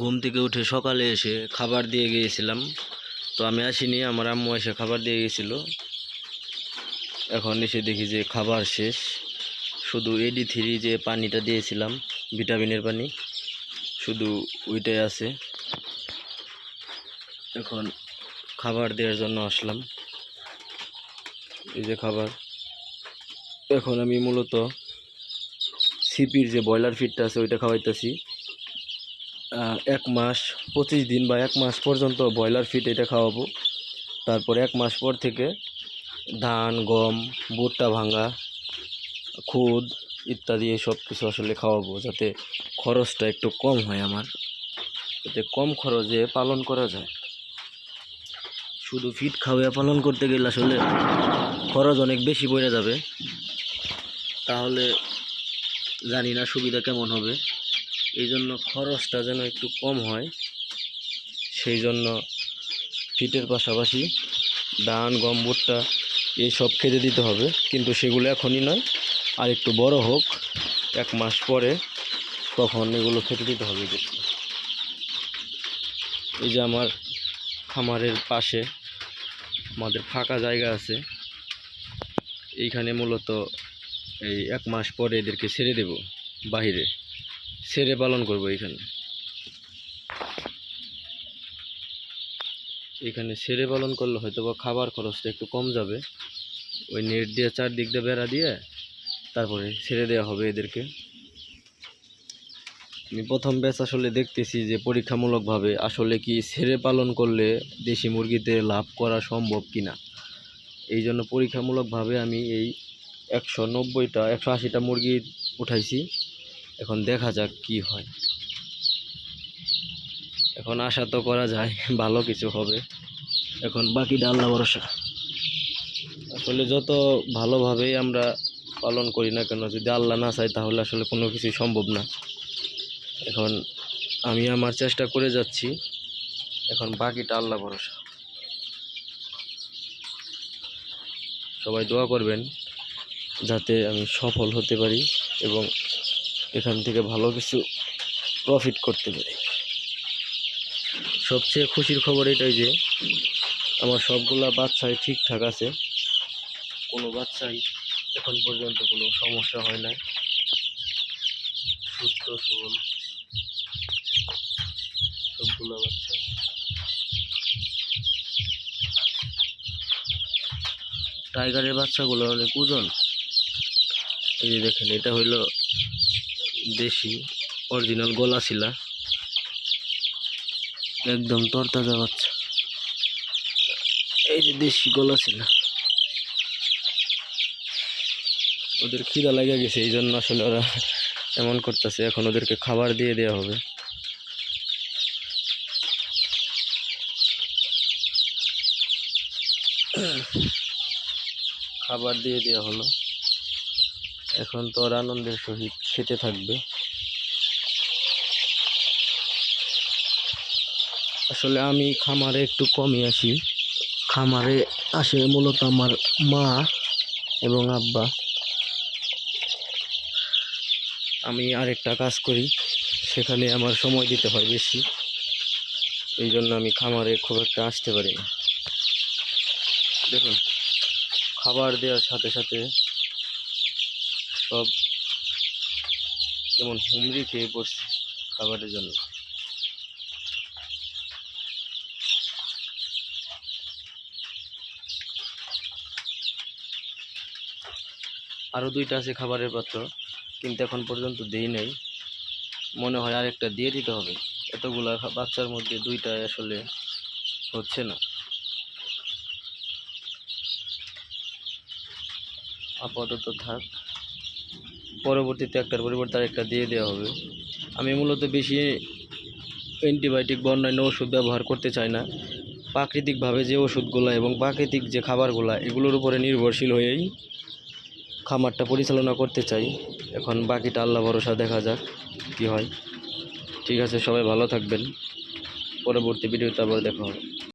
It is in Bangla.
ঘুম থেকে উঠে সকালে এসে খাবার দিয়ে গিয়েছিলাম। তো আমি আসিনি, আমার আম্মু এসে খাবার দিয়ে গেছিল এখন এসে দেখি যে খাবার শেষ। শুধু এডি থ্রি যে পানিটা দিয়েছিলাম, ভিটামিনের পানি, শুধু ওইটাই আছে। এখন খাবার দেওয়ার জন্য আসলাম। এই যে খাবার। এখন আমি মূলত সিপির যে ব্রয়লার ফিডটা আছে, ওইটা খাওয়াইতেছি। এক মাস, পঁচিশ দিন বা এক মাস পর্যন্ত ব্রয়লার ফিড এটা খাওয়াবো। তারপর এক মাস পর থেকে ধান, গম, ভুট্টা ভাঙা, খুদ ইত্যাদি সব কিছু আসলে খাওয়াবো যাতে খরচটা একটু কম হয় আমার। যাতে কম খরচে পালন করা যায়। শুধু ফিট খাওয়া পালন করতে গেলে আসলে খরচ অনেক বেশি পড়ে যাবে। তাহলে জানি না সুবিধা কেমন হবে। এই জন্য খরচটা যেন একটু কম হয় সেই জন্য ফিটের পাশাপাশি ধান গম ভুট্টা এইসব খেতে দিতে হবে। কিন্তু সেগুলো এখনই নয়, আর একটু বড় হোক, এক মাস পরে তখন এগুলো খেতে দিতে হবে এই যে আমার খামারের পাশে আমাদের ফাঁকা জায়গা আছে, এইখানে মূলত এই এক মাস পরে এদেরকে ছেড়ে দেব, বাহিরে। ছেড়ে পালন করব এখানে। এখানে ছেড়ে পালন করলে হয়তো বা খাবার খরচটা একটু কম যাবে। ওই নেট দিয়ে চারদিক দিয়ে বেড়া দিয়ে তারপরে ছেড়ে দেওয়া হবে এদেরকে। আমি প্রথম ব্যাচ আসলে দেখতেছি যে পরীক্ষামূলকভাবে আসলে কি ছেড়ে পালন করলে দেশি মুরগিতে লাভ করা সম্ভব কিনা। এই জন্য পরীক্ষামূলকভাবে আমি এই একশো নব্বইটা, একশো আশিটা মুরগি উঠাইছি। এখন দেখা যাক কি হয়। এখন আশা তো করা যায়, ভালো কিছু হবে। এখন বাকিটা আল্লাহ ভরসা। আসলে যত ভালোভাবেই আমরা পালন করি না কেন, যদি আল্লাহ না চায় তাহলে আসলে কোনো কিছুই সম্ভব না। এখন আমি আমার চেষ্টা করে যাচ্ছি, এখন বাকিটা আল্লাহ ভরসা। সবাই দোয়া করবেন, যাতে আমি সফল হতে পারি এবং এখান থেকে ভালো কিছু প্রফিট করতে পারি। সবচেয়ে খুশির খবর এটাই যে, আমার সবগুলা বাচ্চাই ঠিকঠাক আছে। কোনো বাচ্চাই এখন পর্যন্ত কোনো সমস্যা হয় না সুস্থ, সবল। সবগুলো বাচ্চা। টাইগারের বাচ্চাগুলো অনেক ওজন। এই যে দেখেন, এটা হইল দেশি অরিজিনাল গলা ছিলা। একদম তরতাজা বাচ্চা। এই যে দেশি গলা ছিল। ওদের খিদা লেগে গেছে, এই জন্য আসলে ওরা এমন করতেছে, এখন ওদেরকে খাবার দিয়ে দেওয়া হবে। খাবার দিয়ে দেওয়া হলো। এখন তো ওরা আনন্দের সহিত খেতে থাকবে। আসলে আমি খামারে একটু কমই আসি খামারে আসে মূলত আমার মা এবং আব্বা। আমি আরেকটা কাজ করি, সেখানে আমার সময় দিতে হয় বেশি। এই জন্য আমি খামারে খুব একটা আসতে পারি না। দেখুন, খাবার দেওয়ার সাথে সাথে সব কেমন হুমড়ি খেয়ে পড়ছে খাবারের জন্য। আরও দুইটা আছে খাবারের পাত্র, কিন্তু এখন পর্যন্ত দেই নাই। মনে হয় আরেকটা দিয়ে দিতে হবে। এতগুলা বাচ্চার মধ্যে দুইটা আসলে হচ্ছে না। আপাতত থাক। পরবর্তীতে একটার পরিবর্তে আরেকটা দিয়ে দেওয়া হবে। আমি মূলত বেশি অ্যান্টিবায়োটিক বা অন্যান্য ওষুধ ব্যবহার করতে চাই না। প্রাকৃতিকভাবে যে ওষুধগুলো এবং প্রাকৃতিক যে খাবারগুলো, এগুলোর উপরে নির্ভরশীল হয়েই খামারটা পরিচালনা করতে চাই। এখন বাকিটা আল্লাহ ভরসা, দেখা যাক কি হয়। ঠিক আছে, সবাই ভালো থাকবেন। পরবর্তী ভিডিওতে আবার দেখা হবে।